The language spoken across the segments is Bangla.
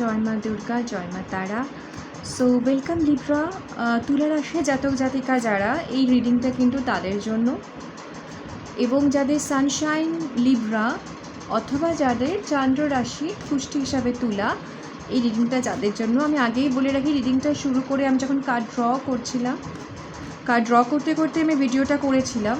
জয় মা দুর্গা, জয় মা তারা। সো ওয়েলকাম লিব্রা তুলা রাশি জাতক জাতিকা যারা, এই রিডিংটা কিন্তু তাদের জন্য। এবং যাদের সানশাইন লিব্রা অথবা যাদের চান্দ্র রাশি পুষ্টি হিসাবে তুলা, এই রিডিংটা যাদের জন্য। আমি আগেই বলে রাখি রিডিংটা শুরু করে আমি যখন কার্ড ড্র করছিলাম কার্ড ড্র করতে করতে আমি ভিডিওটা করেছিলাম।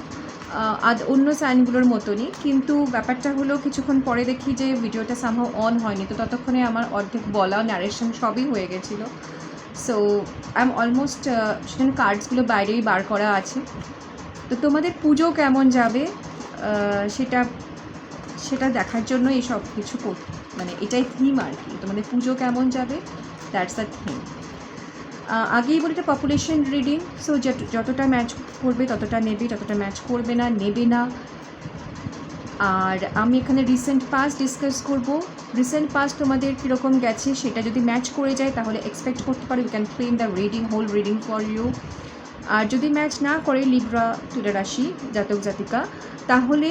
আদ অন্য সাইনগুলোর মতনই, কিন্তু ব্যাপারটা হলো কিছুক্ষণ পরে দেখি যে ভিডিওটা সামহাও অন হয়নি, তো ততক্ষণে আমার অর্ধেক বলা ন্যারেশন সবই হয়ে গেছিল। সো আই এম অলমোস্ট সেখানে কার্ডসগুলো বাইরেই বার করা আছে। তো তোমাদের পুজো কেমন যাবে? সেটা সেটা দেখার জন্য এই সব কিছু মানে এটাই থিম আর কি। তোমাদের পুজো কেমন যাবে? দ্যাটস দ্য থিম আগেই বলি এটা পপুলেশন রিডিং সো যতটা ম্যাচ করবে, ততটা নেবে ততটা ম্যাচ করবে না, নেবে না। আর আমি এখানে রিসেন্ট পাস ডিসকাস করব। রিসেন্ট পাস তোমাদের কীরকম গেছে, সেটা যদি ম্যাচ করে যায়, তাহলে এক্সপেক্ট করতে পারো you can claim the reading whole reading for you আর যদি ম্যাচ না করে লিব্রা তুলা রাশি জাতক জাতিকা, তাহলে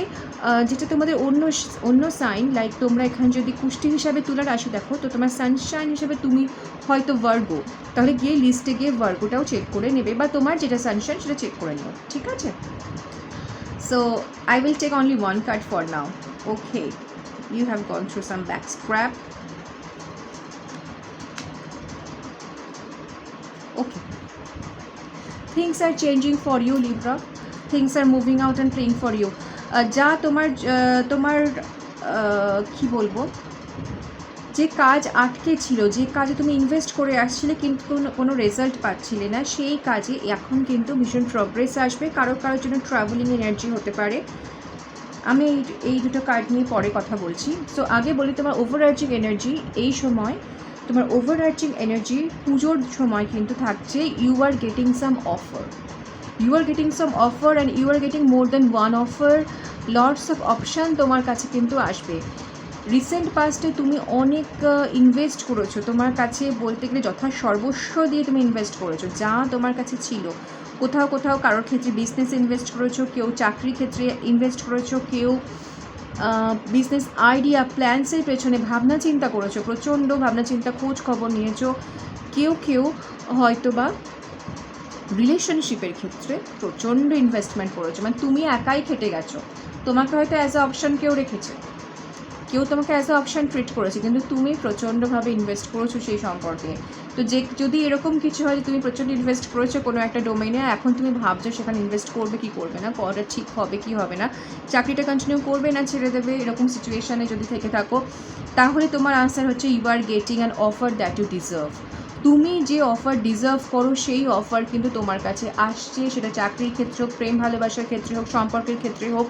যেটা তোমাদের অন্য অন্য সাইন লাইক তোমরা এখানে যদি কুষ্টি হিসাবে তুলা রাশি দেখো, তো তোমার সানশাইন হিসাবে তুমি হয়তো ভার্গো তাহলে গিয়ে লিস্টে গিয়ে ভার্গোটাও চেক করে নেবে বা তোমার যেটা সানশাইন সেটা চেক করে নিও, ঠিক আছে? So I will take only one card for now okay you have gone through some back scrap Okay. Are changing for you, Libra. Things are moving out and playing for you. Uh, যা তোমার তোমার কি বলব যে কাজ আটকে ছিল যে কাজে তুমি ইনভেস্ট করে আসছিলে কিন্তু কোনো কোনো রেজাল্ট পাচ্ছিলে না সেই কাজে এখন কিন্তু ভীষণ প্রগ্রেস আসবে কারও কারোর জন্য ট্রাভেলিং এনার্জি হতে পারে আমি এই এই দুটো কার্ড নিয়ে পরে কথা বলছি সো আগে বলি তোমার ওভারআর্জিং এনার্জি এই সময় তোমার ওভার আর্চিং এনার্জি পুজোর সময় কিন্তু থাকছে you are getting some offer you are getting some offer and you are getting more than one offer lots of option তোমার কাছে কিন্তু আসবে। রিসেন্ট পাস্টে তুমি অনেক ইনভেস্ট করেছ। তোমার কাছে বলতে গেলে যথা সর্বস্ব দিয়ে তুমি ইনভেস্ট করেছ, যা তোমার কাছে ছিল। কোথাও কোথাও কারোর ক্ষেত্রে বিজনেস ইনভেস্ট করেছ, কেউ চাকরির ক্ষেত্রে ইনভেস্ট করেছ, কেউ বিজনেস আইডিয়া প্ল্যান্সের পেছনে ভাবনা চিন্তা করেছ, প্রচণ্ড ভাবনা চিন্তা, খোঁজ খবর নিয়েছো, কেউ কেউ হয়তো বা রিলেশনশিপের ক্ষেত্রে প্রচণ্ড ইনভেস্টমেন্ট করেছ। মানে তুমি একাই খেটে গেছো। তোমাকে হয়তো অ্যাজ এ অপশান কেউ রেখেছে। কেউ তোমাকে অ্যাজ আ অপশান ট্রিট করেছে, কিন্তু তুমি প্রচণ্ডভাবে ইনভেস্ট করেছ সেই সম্পর্কে। তো যে, যদি এরকম কিছু হয় যে তুমি প্রচণ্ড ইনভেস্ট করেছ কোনো একটা ডোমেইনে এখন তুমি ভাবছ সেখানে ইনভেস্ট করবে কি করবে না করাটা ঠিক হবে কি হবে না, চাকরিটা কন্টিনিউ করবে না ছেড়ে দেবে এরকম সিচুয়েশানে যদি থেকে থাকো, তাহলে তোমার আনসার হচ্ছে you are getting an offer that you deserve তুমি যে অফার ডিজার্ভ করো সেই অফার কিন্তু তোমার কাছে আসছে, সেটা চাকরির ক্ষেত্রে হোক, প্রেম, ভালোবাসার ক্ষেত্রে হোক, সম্পর্কের ক্ষেত্রে হোক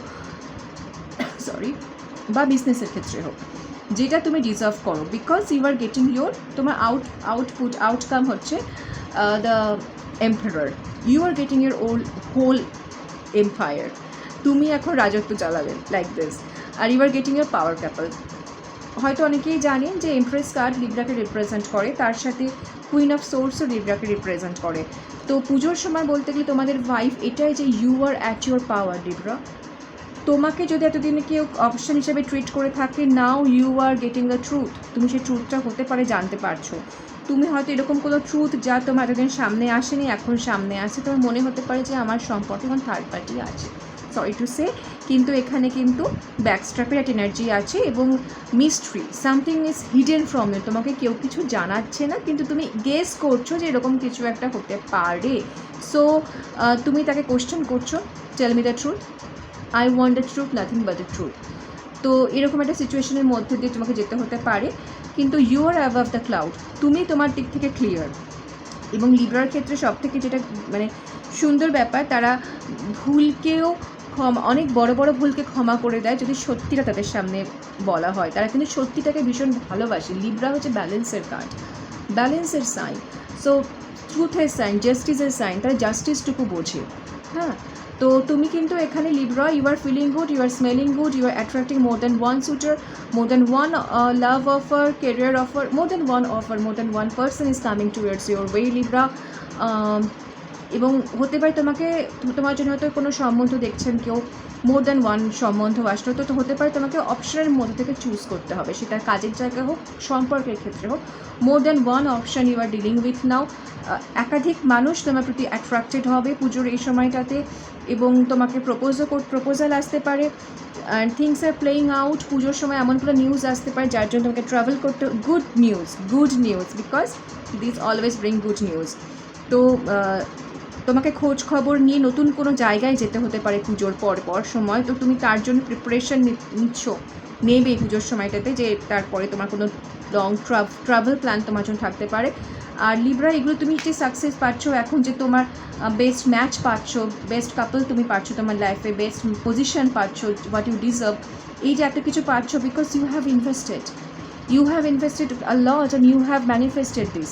সরি বা বিজনেসের ক্ষেত্রে হোক, যেটা তুমি ডিজার্ভ করো because you are getting your তোমার আউট আউটপুট আউটকাম হচ্ছে the empire you are getting your all whole empire তুমি এখন রাজত্ব চালাবে like this R you are getting your power couple হয়তো অনেকেই জানেন যে এমপ্রেস কার্ড লিব্রাকে রিপ্রেজেন্ট করে, তার সাথে কুইন অফ সোর্সও লিব্রাকে রিপ্রেজেন্ট করে। তো পুজোর সময় বলতে গেলে তোমাদের ভাইফ এটাই যে you are at your power Libra তোমাকে যদি এতদিনে কেউ অপশন হিসেবে ট্রিট করে থাকে now you are getting the truth তুমি সেই ট্রুথটা হতে পারে, জানতে পারছ। তুমি হয়তো এরকম কোনো ট্রুথ যা তোমার এতদিন সামনে আসেনি, এখন সামনে আসে তোমার মনে হতে পারে যে আমার সম্পর্কে এখন থার্ড পার্টি আছে। সরি টু সে কিন্তু এখানে কিন্তু ব্যাকস্ট্র্যাপের একটা এনার্জি আছে এবং mystery something is hidden from you তোমাকে কেউ কিছু জানাচ্ছে না, কিন্তু তুমি গেস করছ যে এরকম কিছু একটা হতে পারে। সো তুমি তাকে কোশ্চেন করছ tell me the truth I want the truth nothing but the truth তো এরকম একটা সিচুয়েশনের মধ্যে দিয়ে তোমাকে যেতে হতে পারে। কিন্তু you are above the cloud তুমি তোমার দিক থেকে ক্লিয়ার এবং লিব্রার ক্ষেত্রে সব থেকে যেটা মানে সুন্দর ব্যাপার, তারা ভুলকেও ক্ষমা, অনেক বড় বড় ভুলকে ক্ষমা করে দেয় যদি সত্যিটা তাদের সামনে বলা হয়। তারা কিন্তু সত্যিটাকে ভীষণ ভালোবাসে। লিব্রা হচ্ছে ব্যালেন্সের কার্ড ব্যালেন্সের সাইন সো ট্রুথের সাইন জাস্টিসের সাইন তারা জাস্টিসটুকু বোঝে। হ্যাঁ? তো তুমি কিন্তু এখানে Libra you are feeling good you are smelling good you are attracting more than one suitor more than one love offer career offer more than one offer more than one person is coming towards your way Libra এবং হতে পারে তোমাকে তোমার জন্য হয়তো কোনো সম্বন্ধ দেখছেন কেউ মোর দ্যান ওয়ান সম্বন্ধ আসলো, তো হতে পারে তোমাকে অপশনের মধ্যে থেকে চুজ করতে হবে। সেটা কাজের জায়গা হোক, সম্পর্কের ক্ষেত্রে হোক। More than one option you are dealing with now একাধিক মানুষ তোমার প্রতি অ্যাট্রাক্টেড হবে পুজোর এই সময়টাতে এবং তোমাকে প্রপোজও প্রপোজাল আসতে পারে। And things are playing out পুজোর সময় এমন কোনো নিউজ আসতে পারে যার জন্য তোমাকে ট্রাভেল করতে good news good news because this always bring good news তো তোমাকে খোঁজ খবর নিয়ে নতুন কোনো জায়গায় যেতে হতে পারে পুজোর পর পর সময়, তো তুমি তার জন্য প্রিপারেশন নিচ্ছ। নেবে পুজোর সময়টাতে যে তারপরে তোমার কোনো লং ট্রাভেল প্ল্যান তোমার জন্য থাকতে পারে। আর লিব্রা এগুলো তুমি যে সাকসেস পাচ্ছ, এখন যে তোমার বেস্ট ম্যাচ পাচ্ছ বেস্ট কাপল তুমি পাচ্ছ তোমার লাইফে বেস্ট পজিশন পাচ্ছ হোয়াট ইউ ডিজার্ভ এই যে এত কিছু পাচ্ছ because you have invested you have invested a lot and you have manifested this